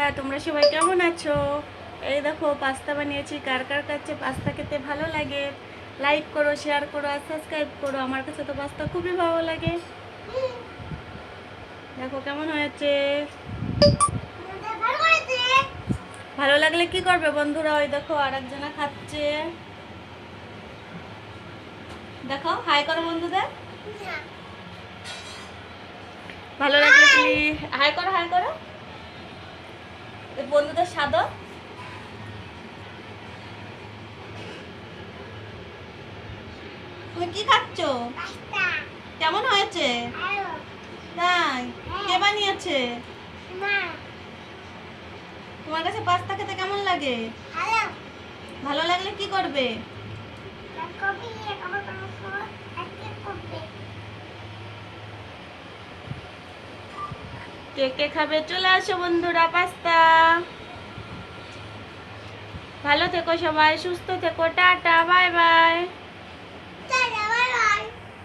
বন্ধুরা তোমরা সবাই কেমন আছো? এই দেখো পাস্তা বানিয়েছি। কার কার কাছে পাস্তা খেতে ভালো লাগে? লাইক করো শেয়ার করো আর সাবস্ক্রাইব করো। আমার কাছে তো পাস্তা খুবই ভালো লাগে। দেখো কেমন হয়েছে? ভালো লাগলে কি করবে বন্ধুরা? ওই দেখো আর একজনা খাচ্ছে। দেখো হাই করো বন্ধুদের। ভালো লাগলে প্লিজ হাই করো হাই করো। বন্ধুদের সাদো তুমি কি খাচ্ছ? কেমন হয়েছে? তাই। কে বানিয়েছে? তোমার কাছে পাস্তা খেতে কেমন লাগে? ভালো। লাগলে কি করবে। কে কে খাবে? চলে আসো বন্ধুরা পাস্তা। ভালো থেকো সবাই সুস্থ থেকো টাটা বাই বাই।